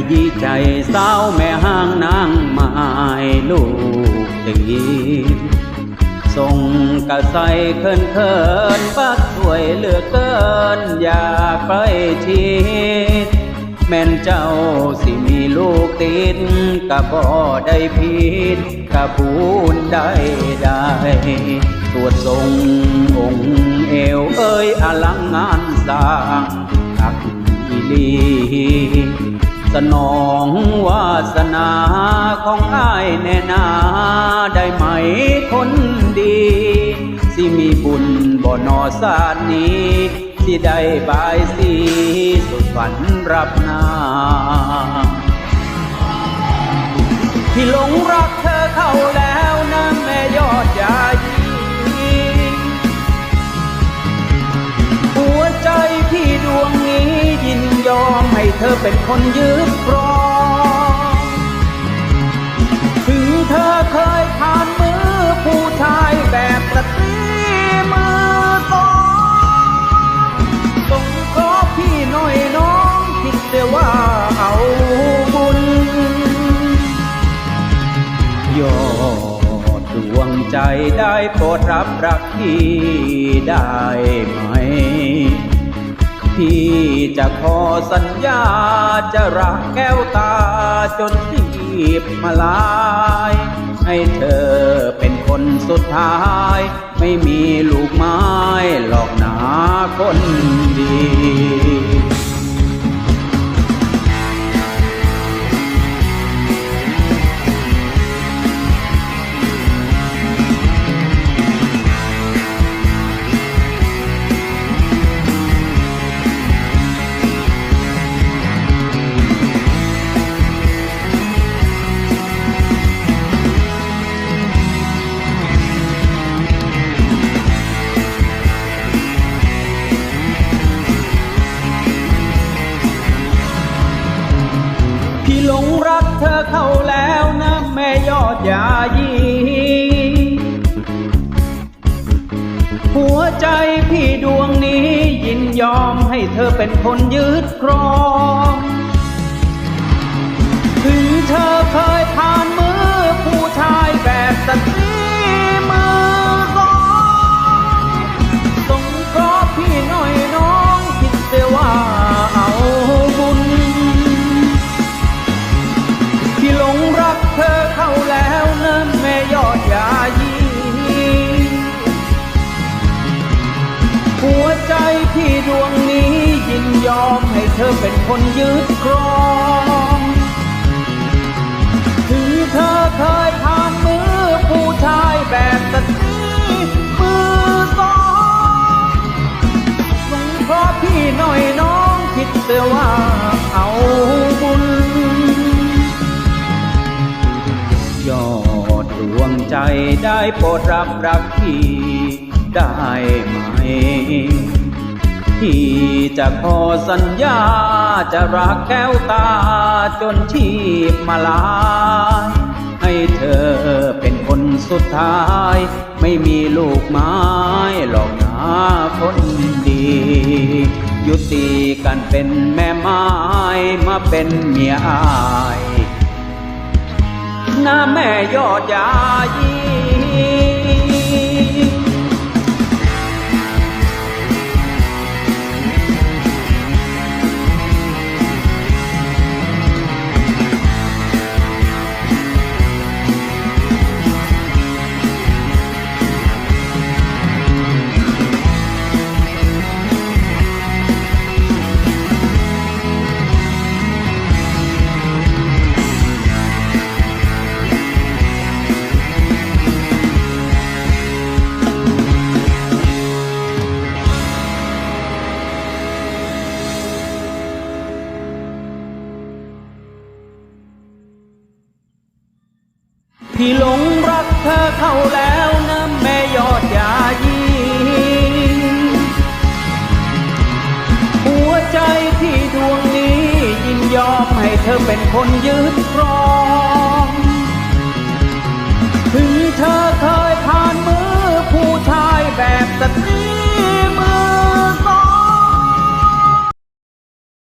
ขยี้ใจสาวแม่ห้างนางไม้ลูกตีส่งกระใสเคินเคินปักสวยเหลือเกิน อยากใกล้ชิดแม่นเจ้าสิมีลูกติดกะบ่ได้ผิดกะพูนได้ได้ตรวจทรงองค์เอวเอ้ยอลังงานสร้างอักอีลี สนองวาสนาของอ้ายแน่นาได้ไหมคนดี สิมีบุญบ่นอสานนี้สิได้บายสีสุดฝันรับนาที่หลงรักเธอเข้าแล้ว เธอเป็นคนยืดครองถึงเธอเคยผ่านมือผู้ชายแบบสตรีมือสองต้องขอพี่หน่อยน้องคิดเสียว่าเอาบุญยอดดวงใจได้โปรดรับรักพี่ได้ไหม พี่จะขอสัญญาจะรักแก้วตาจนทีบมาลาย ให้เธอเป็นคนสุดท้าย ไม่มีลูกไม้หลอกหนาคนดี งรักเธอเข้าแล้วนะแม่ยอดยายีหัวใจพี่ดวงนี้ยินยอมให้เธอเป็นคนยืดครอง คนยืดครองถึงเธอเคยผ่านมือผู้ชายแบบสตรีมือสองสงเคราะห์พี่หน่อยน้องคิดเสียว่าเอาบุญยอดดวงใจได้โปรดรับรักพี่ได้ไหม ที่จะขอสัญญาจะรักแก้วตาจนชีพมาลาย ให้เธอเป็นคนสุดท้าย ไม่มีลูกไม้หลอกหาคนดี ยุติกันเป็นแม่ไม้มาเป็นเมียอาย หน้าแม่ยอดยายี พี่หลงรักเธอเข้าแล้วนะแม่ยอดยายีหัวใจที่ดวงนี้ยินยอมให้เธอเป็นคนยืดครอง